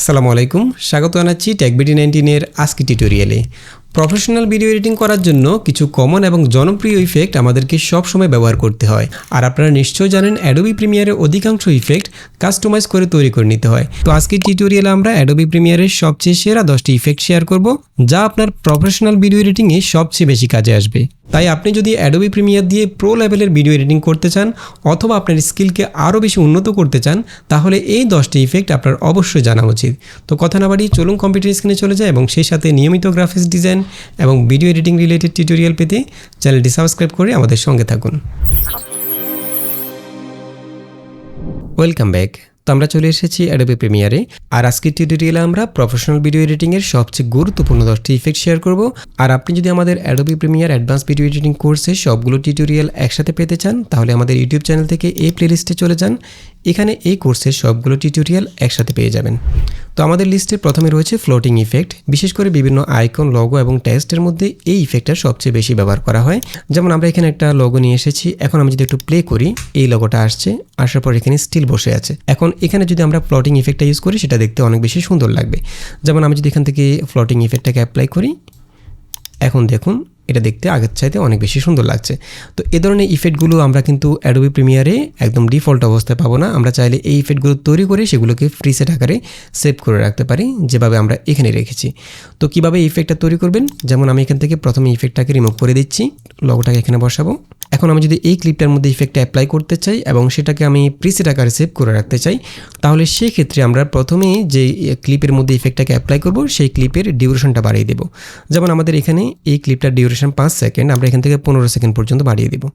আসসালামু আলাইকুম। স্বাগত জানাচ্ছি টেকবিডি নাইনটিনের আজকে টিউটোরিয়ালে প্রফেশনাল ভিডিও এডিটিং করার জন্য কিছু কমন এবং জনপ্রিয় ইফেক্ট আমাদেরকে সবসময় ব্যবহার করতে হয়। আর আপনারা নিশ্চয়ই জানেন অ্যাডোবি প্রিমিয়ারের অধিকাংশ ইফেক্ট কাস্টমাইজ করে তৈরি করে নিতে হয়। তো আজকে টিউটোরিয়ালে আমরা অ্যাডোবি প্রিমিয়ারের সবচেয়ে সেরা দশটি ইফেক্ট শেয়ার করব, যা আপনার প্রফেশনাল ভিডিও এডিটিংয়ে সবচেয়ে বেশি কাজে আসবে। তাই আপনি যদি অ্যাডোবি প্রিমিয়ার দিয়ে প্রো লেভেলের ভিডিও এডিটিং করতে চান, অথবা আপনার স্কিলকে আরও বেশি উন্নত করতে চান, তাহলে এই দশটি ইফেক্ট আপনার অবশ্যই জানা উচিত। তো কথা না বাড়িয়ে চলুন কম্পিউটার স্ক্রিনে চলে যায় এবং সেই সাথে নিয়মিত গ্রাফিক্স ডিজাইন এবং ভিডিও এডিটিং রিলেটেড টিউটোরিয়াল পেতে চ্যানেলটি সাবস্ক্রাইব করে আমাদের সঙ্গে থাকুন। ওয়েলকাম ব্যাক আমরা চলে এসেছি অ্যাডোবি প্রিমিয়ারে। আর আজকের টিউটোরিয়ালে আমরা প্রফেশনাল ভিডিও এডিটিংয়ের সবচেয়ে গুরুত্বপূর্ণ দশটি ইফেক্ট শেয়ার করব। আর আপনি যদি আমাদের Adobe Premiere advance video editing কোর্সে সবগুলো টিউটোরিয়াল একসাথে পেতে চান, তাহলে আমাদের ইউটিউব চ্যানেল থেকে এই প্লেলিস্টে চলে যান। এখানে এই কোর্সের সবগুলো টিউটোরিয়াল একসাথে পেয়ে যাবেন। তো আমাদের লিস্টে প্রথমে রয়েছে ফ্লোটিং ইফেক্ট বিশেষ করে বিভিন্ন আইকন লগো এবং টেক্সটের মধ্যে এই ইফেক্টটা সবচেয়ে বেশি ব্যবহার করা হয়। যেমন আমরা এখানে একটা লগো নিয়ে এসেছি। এখন আমি যদি একটু প্লে করি, এই লগোটা আসছে। আসার পর এখানে স্টিল বসে আছে। এখন এখানে যদি আমরা ফ্লোটিং ইফেক্টটা ইউজ করি, সেটা দেখতে অনেক বেশি সুন্দর লাগবে। যেমন আমি যদি এখান থেকে ফ্লোটিং ইফেক্টটাকে অ্যাপ্লাই করি এখন দেখুন, এটা দেখতে আগের চাইতে অনেক বেশি সুন্দর লাগছে। তো এ ধরনের ইফেক্টগুলো আমরা কিন্তু অ্যাডোবি প্রিমিয়ারে একদম ডিফল্ট অবস্থায় পাবো না। আমরা চাইলে এই ইফেক্টগুলো তৈরি করে সেগুলোকে ফ্রিসেট আকারে সেভ করে রাখতে পারি, যেভাবে আমরা এখানে রেখেছি। তো কীভাবে ইফেক্টটা তৈরি করবেন? যেমন আমি এখান থেকে প্রথমে ইফেক্টটাকে রিমুভ করে দিচ্ছি লগটাকে এখানে বসাবো। এখন আমি যদি এই ক্লিপটার মধ্যে ইফেক্টটা অ্যাপ্লাই করতে চাই এবং সেটাকে আমি প্রিসেট আকারে সেভ করে রাখতে চাই, তাহলে সেক্ষেত্রে আমরা প্রথমে যে ক্লিপের মধ্যে ইফেক্টটাকে অ্যাপ্লাই করব, সেই ক্লিপের ডিউরেশনটা বাড়িয়ে দেব। যেমন আমাদের এখানে এই ক্লিপটার ডিউরেশন পাঁচ সেকেন্ড আমরা এখান থেকে পনেরো সেকেন্ড পর্যন্ত বাড়িয়ে দেবো।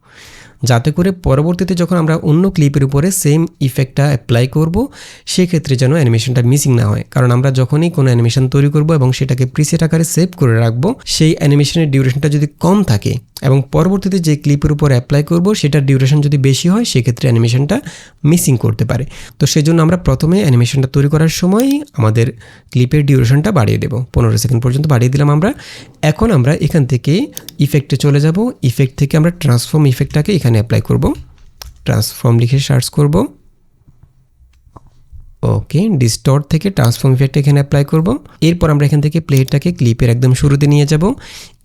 যাতে করে পরবর্তীতে যখন আমরা অন্য ক্লিপের উপরে সেম ইফেক্টটা অ্যাপ্লাই করব, সেক্ষেত্রে যেন অ্যানিমেশনটা মিসিং না হয়। কারণ আমরা যখনই কোনো অ্যানিমেশন তৈরি করব এবং সেটাকে প্রিসেট আকারে সেভ করে রাখব, সেই অ্যানিমেশনের ডিউরেশনটা যদি কম থাকে এবং পরবর্তীতে যে ক্লিপের উপর অ্যাপ্লাই করব, সেটার ডিউরেশন যদি বেশি হয়, সেক্ষেত্রে অ্যানিমেশনটা মিসিং করতে পারে। তো সেই জন্য আমরা প্রথমে অ্যানিমেশনটা তৈরি করার সময় আমাদের ক্লিপের ডিউরেশনটা বাড়িয়ে দেবো। পনেরো সেকেন্ড পর্যন্ত বাড়িয়ে দিলাম আমরা। এখন আমরা এখান থেকে ইফেক্টে চলে যাব। ইফেক্ট থেকে আমরা ট্রান্সফর্ম ইফেক্টটাকে এখানে অ্যাপ্লাই করব। ট্রান্সফর্ম লিখে সার্চ করব। ওকে ডিস্টর থেকে ট্রান্সফর্ম ইফেক্ট এখানে অ্যাপ্লাই করব। এরপর আমরা এখান থেকে প্লেটটাকে ক্লিপের একদম শুরুতে নিয়ে যাব।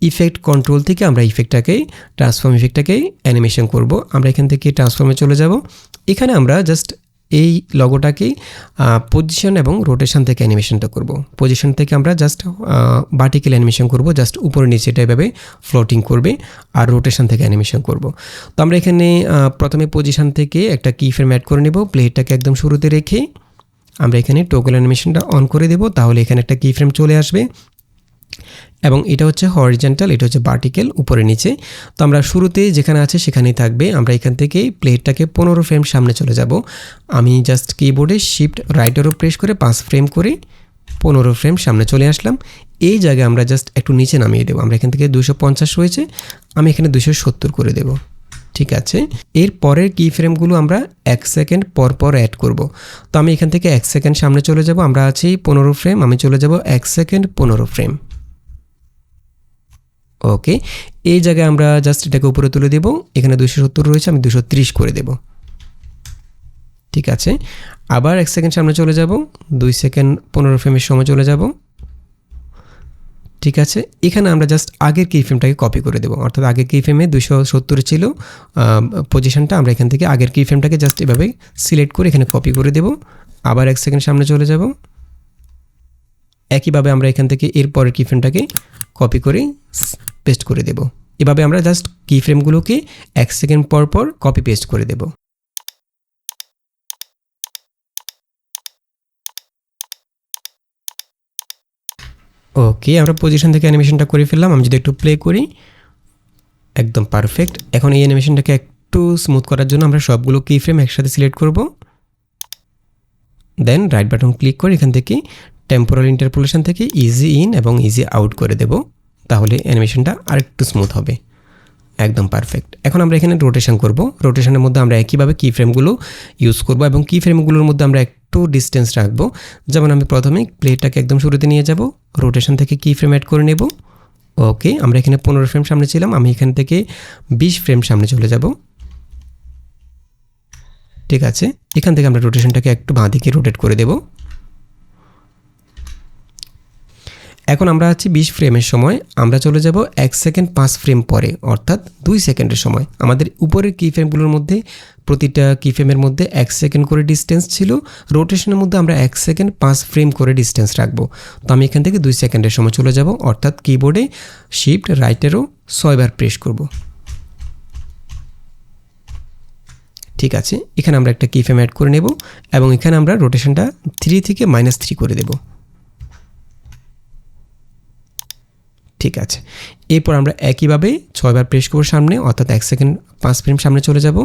ইফেক্ট কন্ট্রোল থেকে আমরা ইফেক্টটাকে ট্রান্সফর্ম ইফেক্টটাকে অ্যানিমেশন করব। আমরা এখান থেকে ট্রান্সফর্মে চলে যাব। এখানে আমরা জাস্ট এই লগোটাকে পজিশন এবং রোটেশন থেকে অ্যানিমেশনটা করব। পজিশন থেকে আমরা জাস্ট ভার্টিক্যাল অ্যানিমেশন করব জাস্ট উপরে নিচেটা এভাবে ফ্লোটিং করবে আর রোটেশন থেকে অ্যানিমেশন করব। তো আমরা এখানে প্রথমে পজিশন থেকে একটা কি ফ্রেম অ্যাড করে নেব প্লেটটাকে একদম শুরুতে রেখে আমরা এখানে টোকেল অ্যানিমেশনটা অন করে দেব, তাহলে এখানে একটা কি ফ্রেম চলে আসবে। এবং এটা হচ্ছে হরিজেন্টাল এটা হচ্ছে ভার্টিক্যাল উপরে নিচে। তো আমরা শুরুতে যেখানে আছে সেখানেই থাকবে। আমরা এখান থেকে প্লেটটাকে পনেরো ফ্রেম সামনে চলে যাব। আমি জাস্ট কিবোর্ডে শিফট রাইটারও প্রেস করে পাঁচ ফ্রেম করে পনেরো ফ্রেম সামনে চলে আসলাম। এই জায়গায় আমরা জাস্ট একটু নিচে নামিয়ে দেবো। আমরা এখান থেকে দুশো পঞ্চাশ রয়েছে। আমি এখানে দুশো সত্তর করে দেবো। ঠিক আছে? এর পরের কি ফ্রেমগুলো আমরা এক সেকেন্ড পর পর অ্যাড করব। তো আমি এখান থেকে এক সেকেন্ড সামনে চলে যাব। আমরা আছি পনেরো ফ্রেম আমি চলে যাব এক সেকেন্ড পনেরো ফ্রেম ওকে এই জায়গায় আমরা জাস্ট এটাকে উপরে তুলে দেব। এখানে দুশো সত্তর রয়েছে, আমি দুশো ত্রিশ করে দেব। ঠিক আছে? আবার এক সেকেন্ড সামনে চলে যাব। দুই সেকেন্ড পনেরো ফ্রেমের সময় চলে যাব। ঠিক আছে? এখানে আমরা জাস্ট আগের কি ফ্রেমটাকে কপি করে দেবো। অর্থাৎ আগের কি ফ্রেমে দুশো সত্তরে ছিল। পজিশনটা আমরা এখান থেকে আগের কি ফ্রেমটাকে জাস্ট এভাবে সিলেক্ট করে এখানে কপি করে দেব। আবার এক সেকেন্ড সামনে চলে যাব। একইভাবে আমরা এখান থেকে এর পরের কি ফ্রেমটাকে কপি করে পেস্ট করে দেব। এভাবে আমরা জাস্ট কি ফ্রেমগুলোকে এক সেকেন্ড পর পর কপি পেস্ট করে দেব। ওকে আমরা পজিশন থেকে অ্যানিমেশনটা করে ফেললাম। আমি যদি একটু প্লে করি, একদম পারফেক্ট এখন এই অ্যানিমেশনটাকে একটু স্মুথ করার জন্য আমরা সবগুলো কি ফ্রেম একসাথে সিলেক্ট করব। দেন রাইট বাটন ক্লিক করে এখান থেকে টেম্পোরাল ইন্টারপোলেশন থেকে ইজি ইন এবং ইজি আউট করে দেব। তাহলে অ্যানিমেশনটা আরেকটু স্মুথ হবে। একদম পারফেক্ট এখন আমরা এখানে রোটেশন করব। রোটেশনের মধ্যে আমরা একইভাবে কি ফ্রেমগুলো ইউজ করব এবং কি ফ্রেমগুলোর মধ্যে আমরা একটু ডিস্টেন্স রাখব। যেমন আমি প্রথমে প্লেটটাকে একদম শুরুতে নিয়ে যাব। রোটেশন থেকে কি ফ্রেম অ্যাড করে নেব। ওকে, আমরা এখানে পনেরো ফ্রেম সামনে ছিলাম। আমি এখান থেকে বিশ ফ্রেম সামনে চলে যাব। ঠিক আছে? এখান থেকে আমরা রোটেশনটাকে একটু বাঁ দিকে রোটেট করে দেব। এখন আমরা আছি বিশ ফ্রেমের সময়, আমরা চলে যাব এক সেকেন্ড পাঁচ ফ্রেম পরে, অর্থাৎ দুই সেকেন্ডের সময়। আমাদের উপরের কি ফ্রেমগুলোর মধ্যে, প্রতিটা কি ফ্রেমের মধ্যে এক সেকেন্ড করে ডিস্টেন্স ছিল রোটেশনের মধ্যে আমরা এক সেকেন্ড পাঁচ ফ্রেম করে ডিস্টেন্স রাখব। তো আমি এখান থেকে দুই সেকেন্ডের সময় চলে যাব, অর্থাৎ কিবোর্ডে শিফট রাইটেরও ছয়বার প্রেস করব। ঠিক আছে, এখানে আমরা একটা কি ফ্রেম অ্যাড করে নেব এবং এখানে আমরা রোটেশনটা থ্রি থেকে মাইনাস থ্রি করে দেবো। ঠিক আছে। এরপর আমরা একইভাবে ছয়বার প্রেস করব সামনে, অর্থাৎ এক সেকেন্ড পাঁচ ফ্রেম সামনে চলে যাব।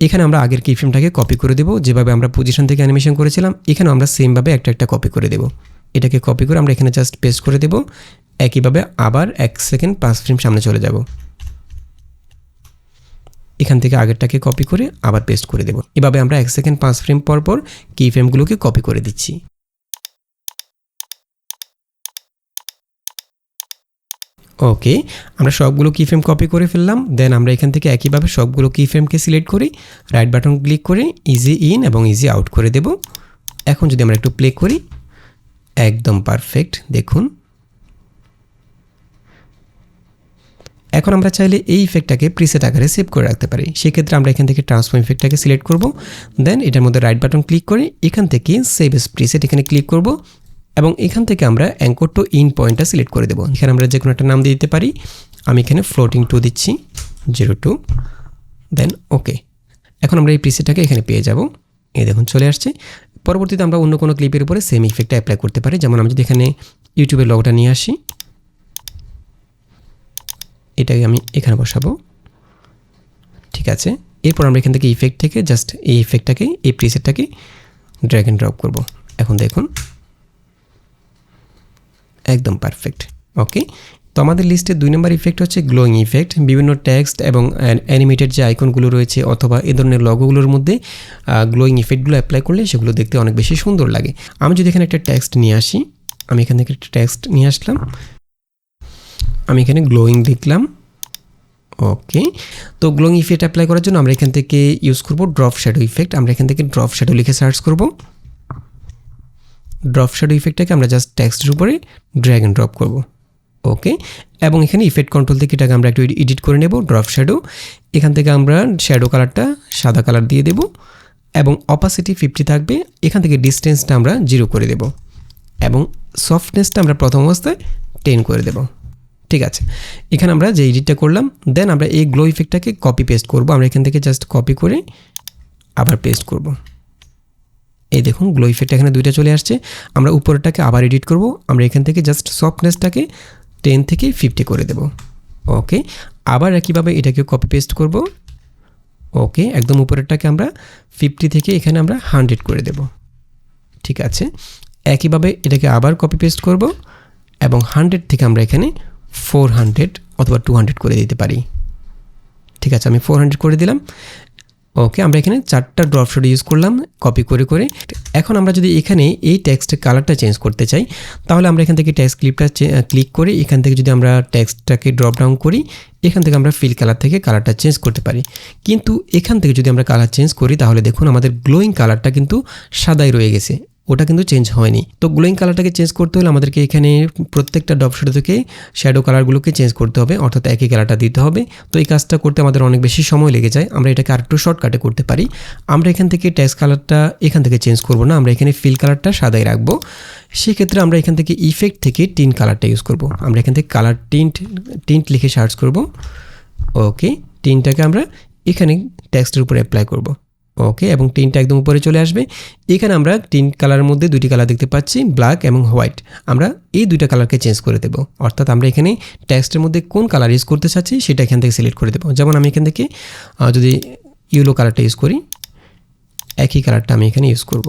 এখানে আমরা আগের কি ফ্রেমটাকে কপি করে দেবো, যেভাবে আমরা পজিশন থেকে অ্যানিমেশন করেছিলাম এখানে আমরা সেমভাবে একটা একটা কপি করে দেবো। এটাকে কপি করে আমরা এখানে জাস্ট পেস্ট করে দেবো, একইভাবে আবার এক সেকেন্ড পাঁচ ফ্রেম সামনে চলে যাব। এখান থেকে আগেরটাকে কপি করে আবার পেস্ট করে দেবো। এভাবে আমরা এক সেকেন্ড পাঁচ ফ্রেম পর পর কি ফ্রেমগুলোকে কপি করে দিচ্ছি। ওকে আমরা সবগুলো কি ফ্রেম কপি করে ফেললাম দেন আমরা এখান থেকে একইভাবে সবগুলো কি ফ্রেমকে সিলেক্ট করি রাইট বাটন ক্লিক করে ইজি ইন এবং ইজি আউট করে দেব। এখন যদি আমরা একটু প্লে করি, একদম পারফেক্ট দেখুন। এখন আমরা চাইলে এই ইফেক্টটাকে প্রিসেট আকারে সেভ করে রাখতে পারি। সেক্ষেত্রে আমরা এখান থেকে ট্রান্সফর্ম ইফেক্টটাকে সিলেক্ট করব দেন এটার মধ্যে রাইট বাটন ক্লিক করে, এখান থেকে সেভ প্রিসেট এখানে ক্লিক করব এবং এখান থেকে আমরা অ্যাঙ্কর টু ইন পয়েন্টটা সিলেক্ট করে দেবো। এখানে আমরা যে কোনো একটা নাম দিয়ে দিতে পারি। আমি এখানে ফ্লোটিং টু দিচ্ছি জিরো টু দেন ওকে এখন আমরা এই পিসিটাকে এখানে পেয়ে যাব। এই দেখুন, চলে আসছে। পরবর্তীতে আমরা অন্য কোনো ক্লিপের উপরে সেম ইফেক্টটা অ্যাপ্লাই করতে পারি। যেমন আমি যদি এখানে ইউটিউবের লগটা নিয়ে আসি। এটাকে আমি এখানে বসাবো। ঠিক আছে। এরপর আমরা এখান থেকে ইফেক্ট থেকে জাস্ট এই ইফেক্টটাকে এই প্রিসেটটাকে ড্র্যাগ অ্যান্ড ড্রপ করব। এখন দেখুন। একদম পারফেক্ট ওকে তো আমাদের লিস্টে দুই নম্বর ইফেক্ট হচ্ছে গ্লোয়িং ইফেক্ট বিভিন্ন টেক্সট এবং অ্যানিমেটেড যে আইকনগুলো রয়েছে অথবা এ ধরনের লগোগুলোর মধ্যে গ্লোয়িং ইফেক্টগুলো অ্যাপ্লাই করলে সেগুলো দেখতে অনেক বেশি সুন্দর লাগে। আমি যদি এখানে একটা টেক্সট নিয়ে আসি, আমি এখান থেকে একটা টেক্সট নিয়ে আসলাম। আমি এখানে গ্লোয়িং লিখলাম ওকে তো গ্লোয়িং ইফেক্ট অ্যাপ্লাই করার জন্য আমরা এখান থেকে ইউজ করব ড্রপ শ্যাডো ইফেক্ট আমরা এখান থেকে ড্রপ শ্যাডো লিখে সার্চ করব। ড্রপ শ্যাডো ইফেক্টটাকে আমরা জাস্ট টেক্সটের উপরে ড্র্যাগ অ্যান্ড ড্রপ করব। ওকে এবং এখানে ইফেক্ট কন্ট্রোল থেকে এটাকে আমরা একটু এডিট করে নেব ড্রপ শ্যাডো এখান থেকে আমরা শ্যাডো কালারটা সাদা কালার দিয়ে দেব এবং অপাসিটি ফিফটি থাকবে। এখান থেকে ডিস্টেন্সটা আমরা জিরো করে দেব এবং সফটনেসটা আমরা প্রথম অবস্থায় টেন করে দেব। ঠিক আছে? এখানে আমরা যে এডিটটা করলাম দেন আমরা এই গ্লো ইফেক্টটাকে কপি পেস্ট করব। আমরা এখান থেকে জাস্ট কপি করে আবার পেস্ট করব। এই দেখুন গ্লো ইফেক্ট এখানে দুইটা চলে আসছে। আমরা উপরেরটাকে আবার এডিট করব। আমরা এখান থেকে জাস্ট সফটনেসটাকে টেন থেকে ফিফটি করে দেব। ওকে আবার একইভাবে এটাকে কপি পেস্ট করব। ওকে একদম উপরেরটাকে আমরা ফিফটি থেকে এখানে আমরা হান্ড্রেড করে দেব। ঠিক আছে? একইভাবে এটাকে আবার কপি পেস্ট করব এবং হান্ড্রেড থেকে আমরা এখানে ফোর হান্ড্রেড অথবা টু হান্ড্রেড করে দিতে পারি। ঠিক আছে? আমি ফোর হান্ড্রেড করে দিলাম। ওকে আমরা এখানে চারটা ড্রপ শট ইউজ করলাম কপি করে করে। এখন আমরা যদি এখানে এই টেক্সটের কালারটা চেঞ্জ করতে চাই, তাহলে আমরা এখান থেকে টেক্সট ক্লিপটা ক্লিক করে এখান থেকে যদি আমরা টেক্সটটাকে ড্রপ ডাউন করি, এখান থেকে আমরা ফিল কালার থেকে কালারটা চেঞ্জ করতে পারি। কিন্তু এখান থেকে যদি আমরা কালার চেঞ্জ করি, তাহলে দেখুন আমাদের গ্লোয়িং কালারটা কিন্তু সাদাই রয়ে গেছে। ওটা কিন্তু চেঞ্জ হয়নি। তো গ্লোয়িং কালারটাকে চেঞ্জ করতে হলে আমাদেরকে এখানে প্রত্যেকটা ডপশেডো থেকে শ্যাডো কালারগুলোকে চেঞ্জ করতে হবে, অর্থাৎ একই কালারটা দিতে হবে। তো এই কাজটা করতে আমাদের অনেক বেশি সময় লেগে যায়। আমরা এটাকে আরেকটু শর্টকাটে করতে পারি। আমরা এখান থেকে ট্যাক্স কালারটা এখান থেকে চেঞ্জ করব না, আমরা এখানে ফিল কালারটা সাদাই রাখব। সেক্ষেত্রে আমরা এখান থেকে ইফেক্ট থেকে টিন কালারটা ইউজ করব। আমরা এখান থেকে কালার টিন্ট টিন্ট লিখে সার্চ করব। ওকে টিনটাকে আমরা এখানে ট্যাক্সটের উপরে অ্যাপ্লাই করব। ওকে এবং টিনটা একদম উপরে চলে আসবে। এখানে আমরা টিন কালারের মধ্যে দুটি কালার দেখতে পাচ্ছি ব্ল্যাক এবং হোয়াইট আমরা এই দুইটা কালারকে চেঞ্জ করে দেব। অর্থাৎ আমরা এখানে টেক্সটের মধ্যে কোন কালার ইউজ করতে চাচ্ছি, সেটা এখান থেকে সিলেক্ট করে দেবো। যেমন আমি এখান থেকে যদি ইয়েলো কালারটা ইউজ করি, একই কালারটা আমি এখানে ইউজ করব।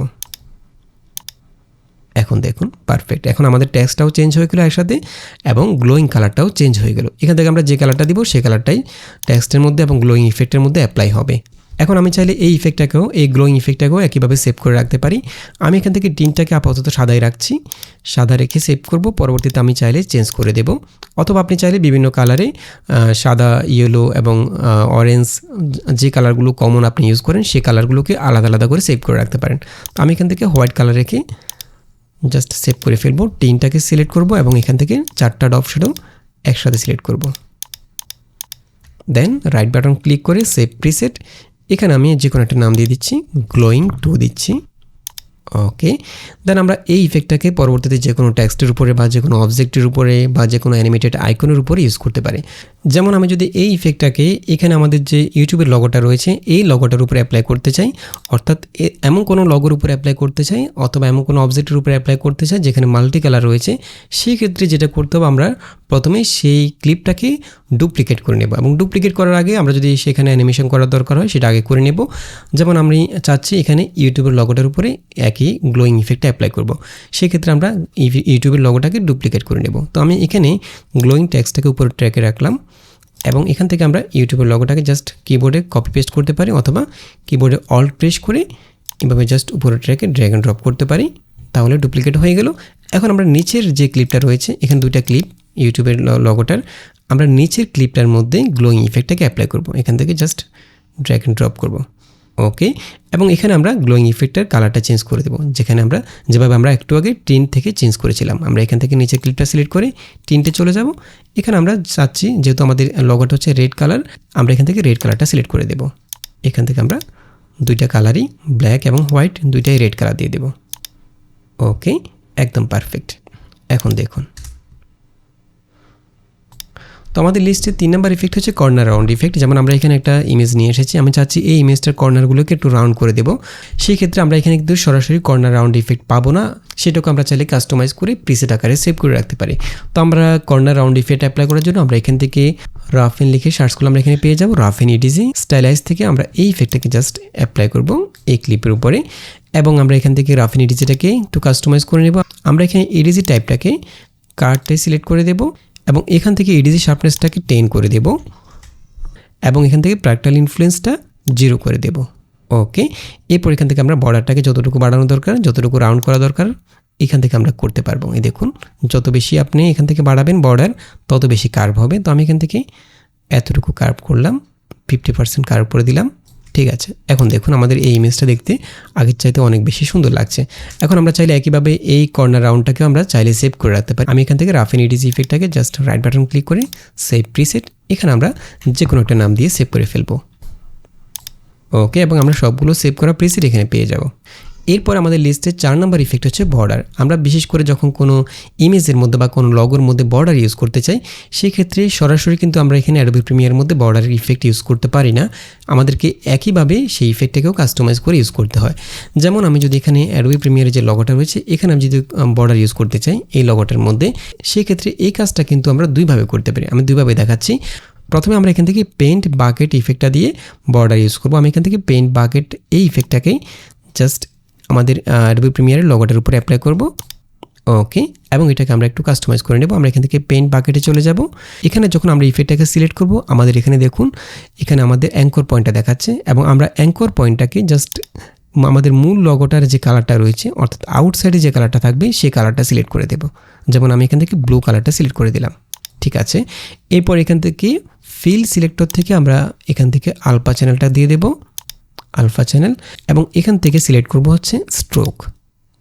এখন দেখুন পারফেক্ট এখন আমাদের ট্যাক্সটাও চেঞ্জ হয়ে গেলো একসাথে, এবং গ্লোয়িং কালারটাও চেঞ্জ হয়ে গেল। এখান থেকে আমরা যে কালারটা দিব সেই কালারটাই ট্যাক্সটের মধ্যে এবং গ্লোয়িং ইফেক্টের মধ্যে অ্যাপ্লাই হবে। এখন আমি চাইলে এই ইফেক্টটাকেও এই গ্লোয়িং ইফেক্টটাকেও একইভাবে সেভ করে রাখতে পারি। আমি এখান থেকে টিনটাকে আপাতত সাদাই রাখছি। সাদা রেখে সেভ করব, পরবর্তীতে আমি চাইলে চেঞ্জ করে দেব। অথবা আপনি চাইলে বিভিন্ন কালারে সাদা ইয়েলো এবং অরেঞ্জ যে কালারগুলো কমন আপনি ইউজ করেন, সেই কালারগুলোকে আলাদা আলাদা করে সেভ করে রাখতে পারেন। আমি এখান থেকে হোয়াইট কালার রেখে জাস্ট সেভ করে ফেলব, টিনটাকে সিলেক্ট করব এবং এখান থেকে চারটা ডপ শ্যাডো একসাথে সিলেক্ট করব। দেন রাইট বাটন ক্লিক করে সেভ প্রিসেট এখানে আমি যে কোনো একটা নাম দিয়ে দিচ্ছি গ্লোয়িং টু দিচ্ছি। ওকে দেন আমরা এই ইফেক্টটাকে পরবর্তীতে যে কোনো টেক্সটের উপরে বা যে কোনো অবজেক্টের উপরে বা যে কোনো অ্যানিমেটেড আইকনের উপরে ইউজ করতে পারি। যেমন আমি যদি এই ইফেক্টটাকে এখানে আমাদের যে ইউটিউবের লগোটা রয়েছে, এই লগোটার উপরে অ্যাপ্লাই করতে চাই, অর্থাৎ এমন কোনো লগোর উপরে অ্যাপ্লাই করতে চাই অথবা এমন কোনো অবজেক্টের উপরে অ্যাপ্লাই করতে চাই যেখানে মাল্টি কালার রয়েছে, সেই ক্ষেত্রে যেটা করতে হবে আমরা প্রথমে সেই ক্লিপটাকে ডুপ্লিকেট করে নেব। এবং ডুপ্লিকেট করার আগে আমরা যদি সেখানে অ্যানিমেশন করার দরকার হয়, সেটা আগে করে নেব। যেমন আমি চাচ্ছি এখানে ইউটিউবের লগোটার উপরে একই গ্লোয়িং ইফেক্টটা অ্যাপ্লাই করব। সেক্ষেত্রে আমরা ইউ- ইউটিউবের লগোটাকে ডুপ্লিকেট করে নেব। তো আমি এখানে গ্লোয়িং ট্যাক্সটাকে উপরে ট্র্যাকে রাখলাম এবং এখান থেকে আমরা ইউটিউবের লগোটাকে জাস্ট কিবোর্ডে কপি পেস্ট করতে পারি অথবা কিবোর্ডে অল্ট প্রেস করে এভাবে জাস্ট উপরের ট্র্যাকে ড্র্যাগ অ্যান্ড ড্রপ করতে পারি, তাহলে ডুপ্লিকেট হয়ে গেল। এখন আমরা নিচের যে ক্লিপটা রয়েছে, এখানে দুইটা ক্লিপ ইউটিউবের লগোটার আমরা নিচের ক্লিপটার মধ্যে গ্লোয়িং ইফেক্টটাকে অ্যাপ্লাই করব। এখান থেকে জাস্ট ড্র্যাগ অ্যান্ড ড্রপ করব। ওকে এবং এখানে আমরা গ্লোয়িং ইফেক্টের কালারটা চেঞ্জ করে দেবো। যেখানে আমরা, যেভাবে আমরা একটু আগে টিন থেকে চেঞ্জ করেছিলাম। আমরা এখান থেকে নিচের ক্লিপটা সিলেক্ট করে টিনটে চলে যাব। এখানে আমরা চাচ্ছি, যেহেতু আমাদের লগোটা হচ্ছে রেড কালার আমরা এখান থেকে রেড কালারটা সিলেক্ট করে দেব। এখান থেকে আমরা দুইটা কালারই ব্ল্যাক এবং হোয়াইট দুইটাই রেড কালার দিয়ে দেব। ওকে একদম পারফেক্ট এখন দেখুন। তো আমাদের লিস্টে তিন নম্বর ইফেক্ট হচ্ছে কর্নার রাউন্ড ইফেক্ট যেমন আমরা এখানে একটা ইমেজ নিয়ে এসেছি, আমি চাচ্ছি এই ইমেজটার কর্নারগুলোকে একটু রাউন্ড করে দেবো। সেই ক্ষেত্রে আমরা এখানে কিন্তু সরাসরি কর্নার রাউন্ড ইফেক্ট পাবো না, সেটাকে আমরা চাইলে কাস্টমাইজ করে প্রিসেট আকারে সেভ করে রাখতে পারি। তো আমরা কর্নার রাউন্ড ইফেক্ট অ্যাপ্লাই করার জন্য আমরা এখান থেকে রাফেন লিখে সার্চ করলে আমরা এখানে পেয়ে যাব রাফ রাফেন ইডিজি স্টাইলাইজ থেকে আমরা এই ইফেক্টটাকে জাস্ট অ্যাপ্লাই করব এই ক্লিপের উপরে, এবং আমরা এখান থেকে রাফ রাফেন ইডিজিটাকে একটু কাস্টমাইজ করে নেব। আমরা এখানে ইডিজি টাইপটাকে কার্ডটাই সিলেক্ট করে দেব। এবং এখান থেকে ইডিজি শার্পনেসটাকে টেন করে দেব এবং এখান থেকে প্র্যাকটাল ইনফ্লুয়েন্সটা জিরো করে দেব। ওকে এরপর এখান থেকে আমরা বর্ডারটাকে যতটুকু বাড়ানো দরকার, যতটুকু রাউন্ড করা দরকার, এখান থেকে আমরা করতে পারব। এই দেখুন, যত বেশি আপনি এখান থেকে বাড়াবেন বর্ডার তত বেশি কার্ভ হবে। তো আমি এখান থেকে এতটুকু কার্ভ করলাম ফিফটি পার্সেন্ট কার্ভ করে দিলাম। ঠিক আছে। এখন দেখুন আমাদের এই ইমেজটা দেখতে আগের চাইতে অনেক বেশি সুন্দর লাগছে। এখন আমরা চাইলে একইভাবে এই কর্নার রাউন্ডটাকেও আমরা চাইলে সেভ করে রাখতে পারি। আমি এখান থেকে রাফ এন ইডিজি ইফেক্টটাকে জাস্ট রাইট বাটন ক্লিক করে সেভ প্রিসেট এখানে আমরা যে কোনো একটা নাম দিয়ে সেভ করে ফেলব। ওকে এবং আমরা সবগুলো সেভ করা প্রিসেট এখানে পেয়ে যাব। এরপর আমাদের লিস্টের চার নম্বর ইফেক্ট হচ্ছে বর্ডার আমরা বিশেষ করে যখন কোনো ইমেজের মধ্যে বা কোনো লগোর মধ্যে বর্ডার ইউজ করতে চাই, সেক্ষেত্রে সরাসরি কিন্তু আমরা এখানে অ্যাডোবি প্রিমিয়ার মধ্যে বর্ডারের ইফেক্ট ইউজ করতে পারি না। আমাদেরকে একইভাবে সেই ইফেক্টটাকেও কাস্টমাইজ করে ইউজ করতে হয়। যেমন আমি যদি এখানে অ্যাডোবি প্রিমিয়ারের যে লগোটা রয়েছে, এখানে আমি যদি বর্ডার ইউজ করতে চাই এই লগোটার মধ্যে, সেক্ষেত্রে এই কাজটা কিন্তু আমরা দুইভাবে করতে পারি। আমি দুইভাবে দেখাচ্ছি। প্রথমে আমরা এখান থেকে পেন্ট বাকেট ইফেক্টটা দিয়ে বর্ডার ইউজ করব। আমি এখান থেকে পেন্ট বাকেট এই ইফেক্টটাকেই জাস্ট আমাদের অ্যাডোবি প্রিমিয়ারের লগোটার উপরে অ্যাপ্লাই করব। ওকে এবং এটাকে আমরা একটু কাস্টমাইজ করে নেব। আমরা এখান থেকে পেন্ট বাকেটে চলে যাব। এখানে যখন আমরা ইফেক্টটাকে সিলেক্ট করব, আমাদের এখানে দেখুন, এখানে আমাদের অ্যাঙ্কর পয়েন্টটা দেখাচ্ছে এবং আমরা অ্যাঙ্কর পয়েন্টটাকে জাস্ট আমাদের মূল লগোটার যে কালারটা রয়েছে, অর্থাৎ আউটসাইডে যে কালারটা থাকবে সেই কালারটা সিলেক্ট করে দেব। যেমন আমি এখান থেকে ব্লু কালারটা সিলেক্ট করে দিলাম। ঠিক আছে? এরপর এখান থেকে ফিল সিলেক্টর থেকে আমরা এখান থেকে আলপা চ্যানেলটা দিয়ে দেব। আলফা চ্যানেল এবং এখান থেকে সিলেক্ট করব হচ্ছে স্ট্রোক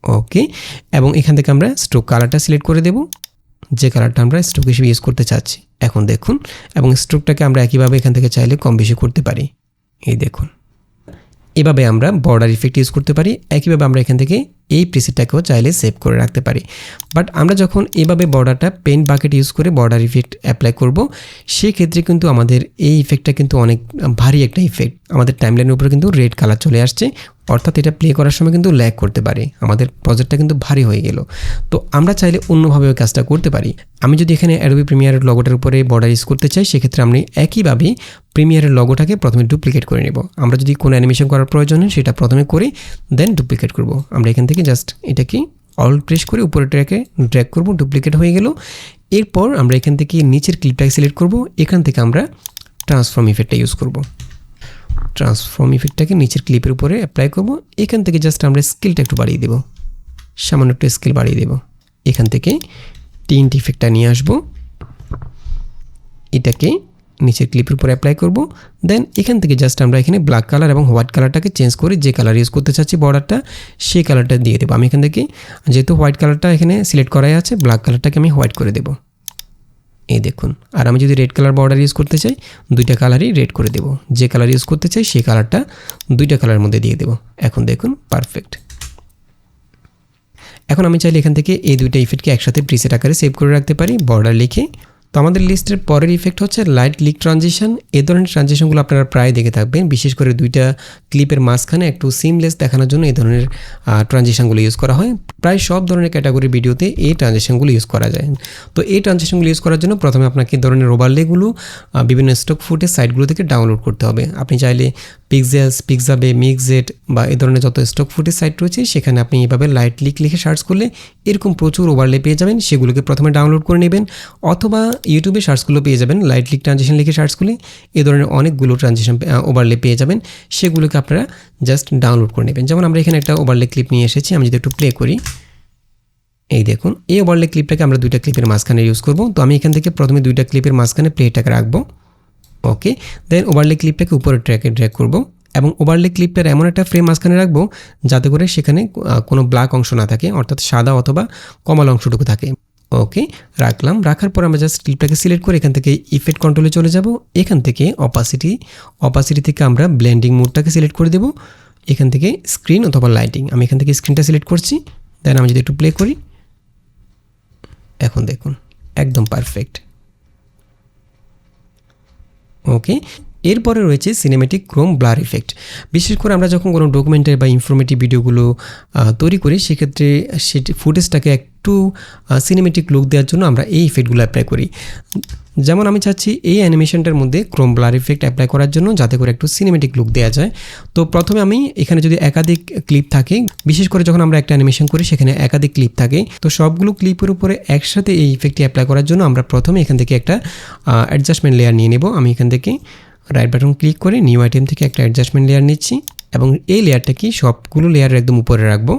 ওকে এবং এখান থেকে আমরা স্ট্রোক কালারটা সিলেক্ট করে দেব। যে কালারটা আমরা স্ট্রোক হিসেবে ইউজ করতে চাচ্ছি। এখন দেখুন, এবং স্ট্রোকটাকে আমরা একইভাবে এখান থেকে চাইলে কম বেশি করতে পারি। এই দেখুন। এভাবে আমরা বর্ডার ইফেক্ট ইউজ করতে পারি। একইভাবে আমরা এখান থেকে এই প্রিসেটটাকেও চাইলে সেভ করে রাখতে পারি। বাট আমরা যখন এভাবে বর্ডারটা পেন বাকেট ইউজ করে বর্ডার ইফেক্ট অ্যাপ্লাই করব, সেক্ষেত্রে কিন্তু আমাদের এই ইফেক্টটা কিন্তু অনেক ভারী একটা ইফেক্ট আমাদের টাইমলাইনের উপরে কিন্তু রেড কালার চলে আসছে। অর্থাৎ এটা প্লে করার সময় কিন্তু ল্যাগ করতে পারে। আমাদের প্রজেক্টটা কিন্তু ভারী হয়ে গেল। তো আমরা চাইলে অন্যভাবে ওই কাজটা করতে পারি। আমি যদি এখানে অ্যাডোবি প্রিমিয়ারের লগোটার উপরে বর্ডার ইউজ করতে চাই, সেক্ষেত্রে আমি একইভাবে প্রিমিয়ারের লগোটাকে প্রথমে ডুপ্লিকেট করে নেব। আমরা যদি কোনো অ্যানিমেশন করার প্রয়োজন হয়, সেটা প্রথমে করে দেন ডুপ্লিকেট করব। আমরা এখান থেকে জাস্ট এটাকে অল প্রেস করে উপরে ট্র্যাকে ড্র্যাগ করব ডুপ্লিকেট হয়ে গেল। এরপর আমরা এখান থেকে নিচের ক্লিপটাকে সিলেক্ট করব, এখান থেকে আমরা ট্রান্সফর্ম ইফেক্টটা ইউজ করব। ট্রান্সফর্ম ইফেক্টটাকে নিচের ক্লিপের উপরে অ্যাপ্লাই করব, এখান থেকে জাস্ট আমরা স্কেলটা একটু বাড়িয়ে দেব। সামান্য একটু স্কেল বাড়িয়ে দেব। এখান থেকে টিন্ট ইফেক্টটা নিয়ে আসব। এটাকে নিচের ক্লিপের উপর অ্যাপ্লাই করব। দেন এখান থেকে জাস্ট আমরা এখানে ব্ল্যাক কালার এবং হোয়াইট কালারটাকে চেঞ্জ করে যে কালার ইউজ করতে চাচ্ছি বর্ডারটা সেই কালারটা দিয়ে দেবো। আমি এখান থেকে যেহেতু হোয়াইট কালারটা এখানে সিলেক্ট করাই আছে ব্ল্যাক কালারটাকে আমি হোয়াইট করে দেবো। এই দেখুন, আর আমি যদি রেড কালার বর্ডার ইউজ করতে চাই, দুইটা কালারই রেড করে দেবো। যে কালার ইউজ করতে চাই, সেই কালারটা দুইটা কালারের মধ্যে দিয়ে দেবো। এখন দেখুন পারফেক্ট এখন আমি চাইলে এখান থেকে এই দুইটা ইফেক্টকে একসাথে প্রিসেট আকারে সেভ করে রাখতে পারি বর্ডার লিখে। তো আমাদের লিস্টের পরের ইফেক্ট হচ্ছে লাইট লিক ট্রানজিশন এ ধরনের ট্রানজিশনগুলো আপনারা প্রায় দেখে থাকবেন, বিশেষ করে দুইটা ক্লিপের মাঝখানে একটু সিমলেস দেখানোর জন্য এই ধরনের ট্রানজিশনগুলো ইউজ করা হয়। প্রায় সব ধরনের ক্যাটাগরির ভিডিওতে এই ট্রানজিশনগুলো ইউজ করা যায়। তো এই ট্রানজিশনগুলো ইউজ করার জন্য প্রথমে আপনাকে এই ধরনের ওভারলেগুলো বিভিন্ন স্টক ফুটের সাইটগুলো থেকে ডাউনলোড করতে হবে। আপনি চাইলে পিকজেলস পিকজাবে মিক্সেট বা এই ধরনের যত স্টক ফুটের সাইট রয়েছে, সেখানে আপনি এভাবে লাইট লিক লিখে সার্চ করলে এরকম প্রচুর ওভারলে পেয়ে যাবেন, সেগুলোকে প্রথমে ডাউনলোড করে নেবেন। অথবা ইউটিউবে সার্চগুলো পেয়ে যাবেন লাইট লিক ট্রানজিশন লিখে সার্চ করলে এই ধরনের অনেকগুলো ট্রানজিশন ওভারলে পেয়ে যাবেন, সেগুলোকে আপনারা জাস্ট ডাউনলোড করে নেবেন। যেমন আমরা এখানে একটা ওভারলে ক্লিপ নিয়ে এসেছি, আমি যদি একটু প্লে করি, এই দেখুন, এই ওভারলে ক্লিপটাকে আমরা দুইটা ক্লিপের মাঝখানে ইউজ করব, তো আমি এখান থেকে প্রথমে দুইটা ক্লিপের মাঝখানে প্লেটাকে রাখব ওকে দেন ওভারলে ক্লিপটাকে উপরের ট্র্যাকে ড্র্যাগ করব, এবং ওভারলে ক্লিপটার এমন একটা ফ্রেম মাঝখানে রাখব, যাতে করে সেখানে কোনো ব্ল্যাক অংশ না থাকে, অর্থাৎ সাদা অথবা কমল অংশটুকু থাকে। ওকে রাখলাম। রাখার পর আমরা জাস্ট ক্লিপটাকে সিলেক্ট করে এখান থেকে ইফেক্ট কন্ট্রোলে চলে যাব। এখান থেকে অপাসিটি অপাসিটি থেকে আমরা ব্লেন্ডিং মোডটাকে সিলেক্ট করে দেবো। এখান থেকে স্ক্রিন অথবা লাইটিং আমি এখান থেকে স্ক্রিনটা সিলেক্ট করছি। দেন আমি যদি একটু প্লে করি, এখন দেখুন, একদম পারফেক্ট ওকে এরপরে রয়েছে সিনেমেটিক ক্রোম ব্লার ইফেক্ট বিশেষ করে আমরা যখন কোনো ডকুমেন্টের বা ইনফরমেটিভ ভিডিওগুলো তৈরি করি, সেক্ষেত্রে সেটি ফুটেজটাকে একটু সিনেমেটিক লুক দেওয়ার জন্য আমরা এই ইফেক্টগুলো অ্যাপ্লাই করি। যেমন আমি চাচ্ছি এই অ্যানিমেশনটার মধ্যে ক্রোম ব্লার ইফেক্ট অ্যাপ্লাই করার জন্য যাতে করে একটু সিনেমেটিক লুক দেওয়া যায়। তো প্রথমে আমি এখানে যদি একাধিক ক্লিপ থাকে, বিশেষ করে যখন আমরা একটা অ্যানিমেশন করি, সেখানে একাধিক ক্লিপ থাকে। তো সবগুলো ক্লিপের উপরে একসাথে এই ইফেক্টটি অ্যাপ্লাই করার জন্য আমরা প্রথমে এখান থেকে একটা অ্যাডজাস্টমেন্ট লেয়ার নিয়ে নেব। আমি এখান থেকে রাইট বাটন ক্লিক করে নিউ আইটেম থেকে একটা অ্যাডজাস্টমেন্ট লেয়ার নিচ্ছি এবং এই লেয়ারটাকে সবগুলো লেয়ারের একদম উপরে রাখব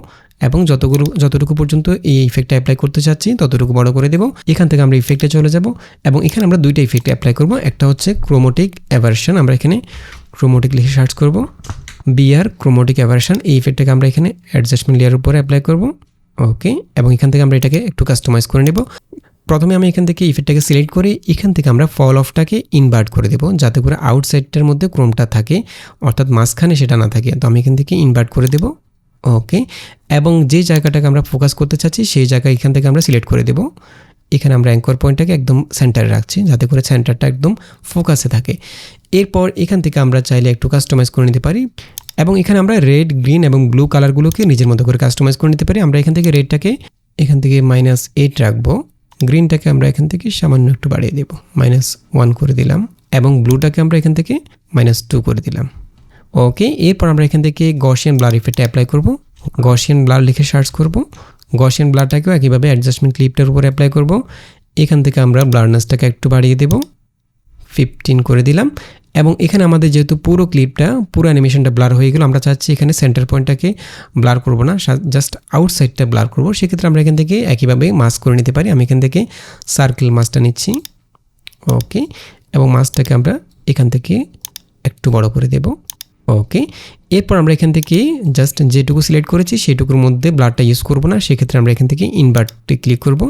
এবং যতগুলো, যতটুকু পর্যন্ত এই ইফেক্টটা অ্যাপ্লাই করতে চাচ্ছি ততটুকু বড় করে দেবো। এখান থেকে আমরা ইফেক্টে চলে যাব এবং এখানে আমরা দুইটা ইফেক্ট অ্যাপ্লাই করব। একটা হচ্ছে ক্রোমোটিক অ্যাভার্সন আমরা এখানে ক্রোমোটিক লিখে সার্চ করব। বিআর ক্রোমোটিক অ্যাভারশন এই ইফেক্টটাকে আমরা এখানে অ্যাডজাস্টমেন্ট লেয়ার উপরে অ্যাপ্লাই করব। ওকে এবং এখান থেকে আমরা এটাকে একটু কাস্টমাইজ করে নেব। প্রথমে আমি এখান থেকে ইফেক্টটাকে সিলেক্ট করে এখান থেকে আমরা ফল অফটাকে ইনভার্ট করে দেবো, যাতে করে আউটসাইডটার মধ্যে ক্রোমটা থাকে, অর্থাৎ মাঝখানে সেটা না থাকে। তো আমি এখান থেকে ইনভার্ট করে দেবো ওকে এবং যে জায়গাটাকে আমরা ফোকাস করতে চাচ্ছি, সেই জায়গা এখান থেকে আমরা সিলেক্ট করে দেব। এখানে আমরা অ্যাঙ্কর পয়েন্টটাকে একদম সেন্টারে রাখছি, যাতে করে সেন্টারটা একদম ফোকাসে থাকে। এরপর এখান থেকে আমরা চাইলে একটু কাস্টমাইজ করে নিতে পারি, এবং এখানে আমরা রেড গ্রিন এবং ব্লু কালারগুলোকে নিজের মতো করে কাস্টমাইজ করে নিতে পারি। আমরা এখান থেকে রেডটাকে এখান থেকে মাইনাস এইট রাখব। গ্রিনটাকে আমরা এখান থেকে সামান্য একটু বাড়িয়ে দেব। মাইনাস ওয়ান করে দিলাম এবং ব্লুটাকে আমরা এখান থেকে মাইনাস টু করে দিলাম। ওকে এরপর আমরা এখান থেকে গসিয়ান ব্লার ইফেক্টটা অ্যাপ্লাই করব। গসিয়ান ব্লার লিখে সার্চ করব। গসিয়ান ব্লারটাকেও একইভাবে অ্যাডজাস্টমেন্ট ক্লিপটার উপর অ্যাপ্লাই করব। এখান থেকে আমরা ব্লারনেসটাকে একটু বাড়িয়ে দেব। ফিফটিন করে দিলাম এবং এখানে আমাদের যেহেতু পুরো ক্লিপটা পুরো অ্যানিমেশনটা ব্লার হয়ে গেল, আমরা চাচ্ছি এখানে সেন্টার পয়েন্টটাকে ব্লার করব না জাস্ট আউটসাইডটা ব্লার করব। সেক্ষেত্রে আমরা এখান থেকে একইভাবে মাস্ক করে নিতে পারি। আমি এখান থেকে সার্কেল মাছটা নিচ্ছি। ওকে এবং মাছটাকে আমরা এখান থেকে একটু বড় করে দেব। ওকে এরপর আমরা এখান থেকে জাস্ট যেটুকু সিলেক্ট করেছি, সেটুকুর মধ্যে ব্লারটা ইউজ করব না। সেক্ষেত্রে আমরা এখান থেকে ইনভার্টে ক্লিক করব।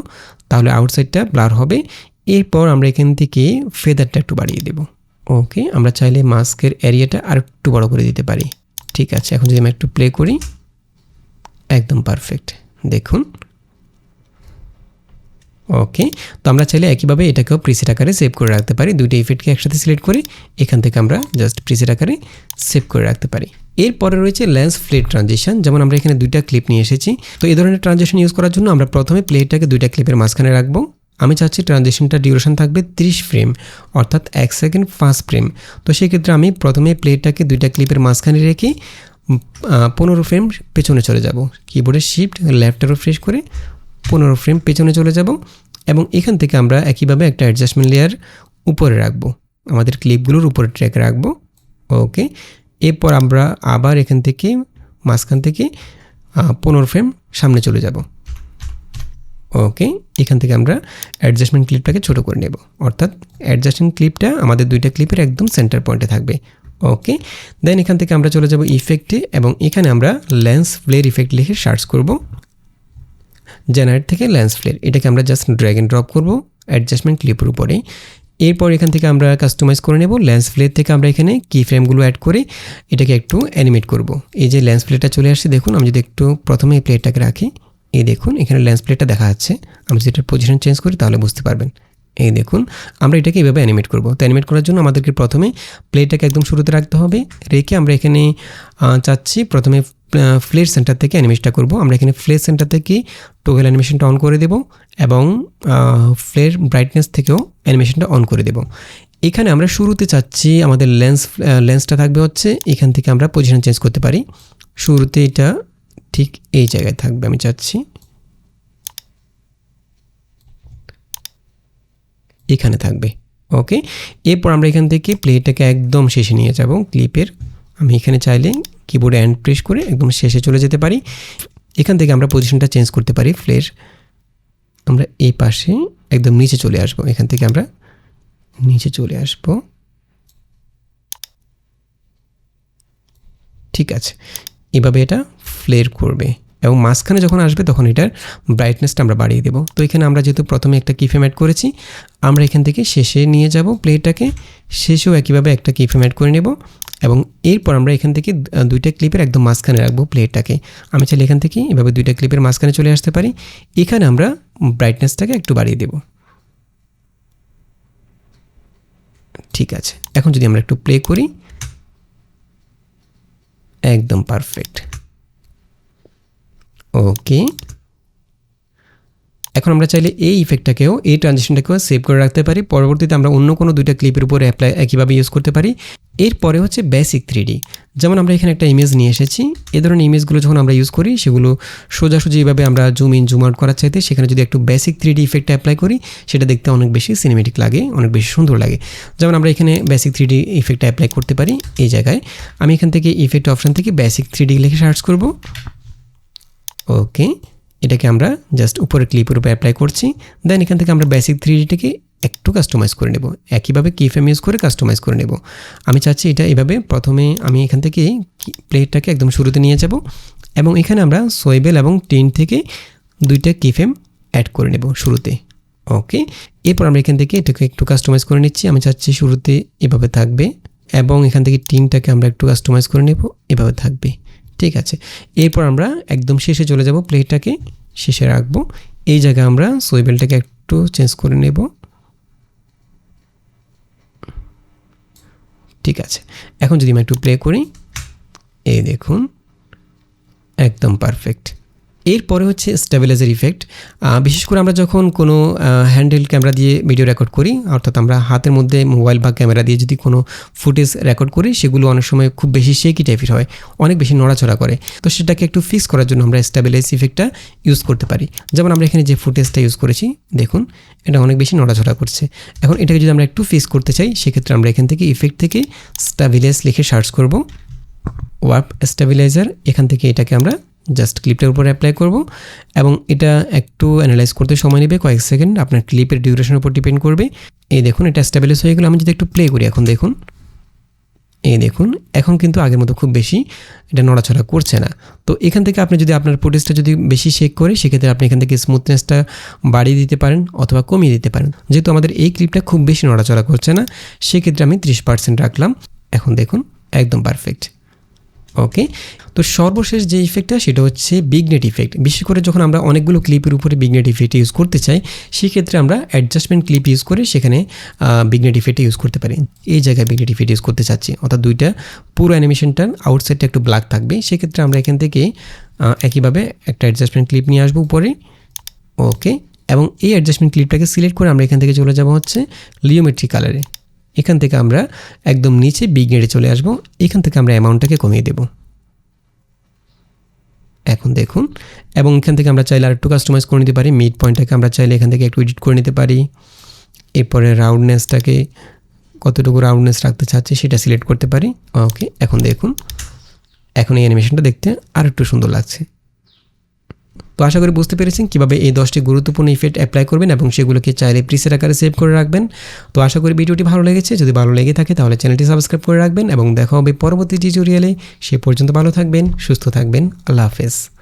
তাহলে আউটসাইডটা ব্লার হবে। এরপর আমরা এখান থেকে ফেদারটা একটু বাড়িয়ে দেবো। ওকে, আমরা চাইলে মাস্কের এরিয়াটা আর একটু বড় করে দিতে পারি। ঠিক আছে, এখন যদি আমি একটু প্লে করি, একদম পারফেক্ট দেখুন। ওকে, তো আমরা চাইলে একইভাবে এটাকেও প্রিসেট আকারে সেভ করে রাখতে পারি। দুইটা ইফেক্টকে একসাথে সিলেক্ট করে এখান থেকে আমরা জাস্ট প্রিসেট আকারে সেভ করে রাখতে পারি। এরপরে রয়েছে লেন্স ফ্লেট ট্রানজিশন যেমন আমরা এখানে দুইটা ক্লিপ নিয়ে এসেছি। তো এই ধরনের ট্রানজিশন ইউজ করার জন্য আমরা প্রথমে প্লেটটাকে দুইটা ক্লিপের মাঝখানে রাখব। আমি চাচ্ছি ট্রানজেকশনটা ডিউরেশন থাকবে 30 ফ্রেম অর্থাৎ এক সেকেন্ড পাঁচ ফ্রেম তো সেক্ষেত্রে আমি প্রথমে প্লেটটাকে দুইটা ক্লিপের মাঝখানে রেখে পনেরো ফ্রেম পেছনে চলে যাব। কিবোর্ডের শিফট লেফটারও ফ্রেশ করে পনেরো ফ্রেম পেছনে চলে যাব এবং এখান থেকে আমরা একইভাবে একটা অ্যাডজাস্টমেন্ট লেয়ার উপরে রাখব। আমাদের ক্লিপগুলোর উপরে ট্র্যাক রাখব। ওকে এরপর আমরা আবার এখান থেকে, মাঝখান থেকে পনেরো ফ্রেম সামনে চলে যাব। ওকে এখান থেকে আমরা অ্যাডজাস্টমেন্ট ক্লিপটাকে ছোট করে নেব। অর্থাৎ অ্যাডজাস্টমেন্ট ক্লিপটা আমাদের দুইটা ক্লিপের একদম সেন্টার পয়েন্টে থাকবে। ওকে দেন এখান থেকে আমরা চলে যাব ইফেক্টে এবং এখানে আমরা লেন্স ফ্লের ইফেক্ট লিখে সার্চ করব। জেনারেট থেকে লেন্স ফ্লের এটাকে আমরা জাস্ট ড্র্যাগ অ্যান্ড ড্রপ করব অ্যাডজাস্টমেন্ট ক্লিপের উপরে। এরপর এখান থেকে আমরা কাস্টমাইজ করে নেব লেন্স ফ্লের থেকে আমরা এখানে কি ফ্রেমগুলো অ্যাড করে এটাকে একটু অ্যানিমেট করব। এই যে লেন্স প্লেটটা চলে আসছে, দেখুন, আমি যদি একটু প্রথমে এই প্লেটটাকে রাখি। এই দেখুন, এখানে লেন্স প্লেটটা দেখা যাচ্ছে। আমি যদি এটার পজিশন চেঞ্জ করি, তাহলে বুঝতে পারবেন। এই দেখুন, আমরা এটাকে এইভাবে অ্যানিমেট করব। তো অ্যানিমেট করার জন্য আমাদেরকে প্রথমে প্লেটটাকে একদম শুরুতে রাখতে হবে। রেখে আমরা এখানে চাচ্ছি প্রথমে ফ্লের সেন্টার থেকে অ্যানিমেশনটা করব। আমরা এখানে ফ্লের সেন্টার থেকে টোগেল অ্যানিমেশনটা অন করে দেব এবং ফ্লের ব্রাইটনেস থেকেও অ্যানিমেশনটা অন করে দেব। এখানে আমরা শুরুতে চাচ্ছি আমাদের লেন্স লেন্সটা থাকবে হচ্ছে এখান থেকে আমরা পজিশন চেঞ্জ করতে পারি। শুরুতে এটা ঠিক এই জায়গায় থাকবে, আমি চাচ্ছি এখানে থাকবে ওকে এরপর আমরা এখান থেকে প্লেটাকে একদম শেষে নিয়ে যাব, ক্লিপের। আমি এখানে চাইলে কিবোর্ডে অ্যান্ড প্রেস করে একদম শেষে চলে যেতে পারি। এখান থেকে আমরা পজিশনটা চেঞ্জ করতে পারি ফ্লের আমরা এই পাশে একদম নিচে চলে আসব, এখান থেকে আমরা নিচে চলে আসব। ঠিক আছে। এভাবে এটা ফ্লের করবে এবং মাঝখানে যখন আসবে তখন এটার ব্রাইটনেসটা আমরা বাড়িয়ে দেবো। তো এখানে আমরা যেহেতু প্রথমে একটা কিফেম অ্যাড করেছি, আমরা এখান থেকে শেষে নিয়ে যাব প্লেটাকে শেষেও একইভাবে একটা কিফেম অ্যাড করে নেব এবং এরপর আমরা এখান থেকে দুইটা ক্লিপের একদম মাঝখানে রাখব প্লেটটাকে আমি চাইলে এখান থেকে এভাবে দুইটা ক্লিপের মাঝখানে চলে আসতে পারি। এখানে আমরা ব্রাইটনেসটাকে একটু বাড়িয়ে দেব। ঠিক আছে। এখন যদি আমরা একটু প্লে করি একদম পারফেক্ট ওকে এখন আমরা চাইলে এই ইফেক্টটাকেও এই ট্রানজেকশনটাকেও সেভ করে রাখতে পারি। পরবর্তীতে আমরা অন্য কোনো দুইটা ক্লিপের উপরে অ্যাপ্লাই একইভাবে ইউজ করতে পারি। এরপরে হচ্ছে বেসিক থ্রিডি যেমন আমরা এখানে একটা ইমেজ নিয়ে এসেছি, এ ধরনের ইমেজগুলো যখন আমরা ইউজ করি, সেগুলো সোজাসুজি এইভাবে আমরা জুম ইন জুম আউট করার চাইতে সেখানে যদি একটু বেসিক থ্রিডি ইফেক্ট অ্যাপ্লাই করি, সেটা দেখতে অনেক বেশি সিনেমেটিক লাগে, অনেক বেশি সুন্দর লাগে। যেমন আমরা এখানে বেসিক থ্রিডি ইফেক্ট অ্যাপ্লাই করতে পারি এই জায়গায়। আমি এখান থেকে ইফেক্ট অপশান থেকে বেসিক থ্রিডি লিখে সার্চ করব। ওকে এটাকে আমরা জাস্ট উপরে ক্লিপের উপরে অ্যাপ্লাই করছি। দেন এখান থেকে আমরা বেসিক থ্রিডিটাকে একটু কাস্টমাইজ করে নেব। একইভাবে কিফেম ইউজ করে কাস্টমাইজ করে নেব। আমি চাচ্ছি এটা এভাবে প্রথমে আমি এখান থেকে প্লেটটাকে একদম শুরুতে নিয়ে যাব এবং এখানে আমরা সোয়েবেল এবং টিন থেকে দুইটা কিফেম অ্যাড করে নেব শুরুতে। ওকে এরপর আমরা এখান থেকে এটাকে একটু কাস্টমাইজ করে নিচ্ছি। আমি চাচ্ছি শুরুতে এভাবে থাকবে এবং এখান থেকে টিনটাকে আমরা একটু কাস্টমাইজ করে নেব। এভাবে থাকবে। ঠিক আছে? এরপর আমরা একদম শেষে চলে যাব প্লেটটাকে শেষে রাখব। এই জায়গায় আমরা সোয়েবেলটাকে একটু চেঞ্জ করে নেব। ঠিক আছে। এখন যদি আমি একটু প্লে করি এই দেখুন একদম পারফেক্ট এরপরে হচ্ছে স্টেবিলাইজার ইফেক্ট বিশেষ করে আমরা যখন কোনো হ্যান্ডেল ক্যামেরা দিয়ে ভিডিও রেকর্ড করি, অর্থাৎ আমরা হাতের মধ্যে মোবাইল বা ক্যামেরা দিয়ে যদি কোনো ফুটেজ রেকর্ড করি, সেগুলো অনেক সময় খুব বেশি শেকি টাইপের হয়, অনেক বেশি নড়াচড়া করে। তো সেটাকে একটু ফিক্স করার জন্য আমরা স্টেবিলাইজ ইফেক্টটা ইউজ করতে পারি। যেমন আমরা এখানে যে ফুটেজটা ইউজ করেছি, দেখুন, এটা অনেক বেশি নড়াচড়া করছে। এখন এটাকে যদি আমরা একটু ফিক্স করতে চাই, সেক্ষেত্রে আমরা এখান থেকে ইফেক্ট থেকে স্টেবিলাইজ লিখে সার্চ করব। ওয়ার্প স্টেবিলাইজার এখান থেকে এটাকে আমরা জাস্ট ক্লিপটার উপর অ্যাপ্লাই করব এবং এটা একটু অ্যানালাইজ করতে সময় নেবে, কয়েক সেকেন্ড আপনার ক্লিপের ডিউরেশনের উপর ডিপেন্ড করবে। এই দেখুন, এটা স্টেবিলাইজ হয়ে গেলো, আমি যদি একটু প্লে করি এখন দেখুন। এই দেখুন, এখন কিন্তু আগের মতো খুব বেশি এটা নড়াচড়া করছে না। তো এখান থেকে আপনি যদি আপনার ফুটেজটা যদি বেশি শেক করে, সেক্ষেত্রে আপনি এখান থেকে স্মুথনেসটা বাড়িয়ে দিতে পারেন অথবা কমিয়ে দিতে পারেন। যেহেতু আমাদের এই ক্লিপটা খুব বেশি নড়াচড়া করছে না, সেক্ষেত্রে আমি ত্রিশ পার্সেন্ট রাখলাম। এখন দেখুন, একদম পারফেক্ট ওকে তো সর্বশেষ যে ইফেক্টটা সেটা হচ্ছে বিগনেট ইফেক্ট বিশেষ করে যখন আমরা অনেকগুলো ক্লিপের উপরে বিগনেট ইফেক্ট ইউজ করতে চাই, সেক্ষেত্রে আমরা অ্যাডজাস্টমেন্ট ক্লিপ ইউজ করে সেখানে বিগনেট ইফেক্ট ইউজ করতে পারি। এই জায়গায় বিগনেট ইফেক্ট ইউজ করতে চাচ্ছি। অর্থাৎ দুইটা, পুরো অ্যানিমেশনটার আউটসাইডটা একটু ব্ল্যাক থাকবে। সেক্ষেত্রে আমরা এখান থেকে একইভাবে একটা অ্যাডজাস্টমেন্ট ক্লিপ নিয়ে আসব উপরে। ওকে এবং এই অ্যাডজাস্টমেন্ট ক্লিপটাকে সিলেক্ট করে আমরা এখান থেকে চলে যাব হচ্ছে লিওমেট্রি কালারে এখান থেকে আমরা একদম নিচে বিগনেটে চলে আসব। এখান থেকে আমরা অ্যামাউন্টটাকে কমিয়ে দেব। এখন দেখুন, এবং এখান থেকে আমরা চাইলে আর একটু কাস্টমাইজ করে নিতে পারি। মিড পয়েন্টটাকে আমরা চাইলে এখান থেকে একটু এডিট করে নিতে পারি। এরপরে রাউন্ডনেসটাকে কতটুকু রাউন্ডনেস রাখতে চাচ্ছি সেটা সিলেক্ট করতে পারি। ওকে এখন দেখুন, এখন এই অ্যানিমেশনটা দেখতে আর একটু সুন্দর লাগছে। তো আশা করি বুঝতে পেরেছেন কীভাবে এই দশটি গুরুত্বপূর্ণ ইফেক্ট অ্যাপ্লাই করবেন এবং সেগুলোকে চাইলে প্রিসের আকারে সেভ করে রাখবেন। তো আশা করি ভিডিওটি ভালো লেগেছে। যদি ভালো লেগে থাকে তাহলে চ্যানেলটি সাবস্ক্রাইব করে রাখবেন এবং দেখা হবে পরবর্তী টিউটোরিয়ালে সে পর্যন্ত ভালো থাকবেন, সুস্থ থাকবেন। আল্লাহ হাফেজ।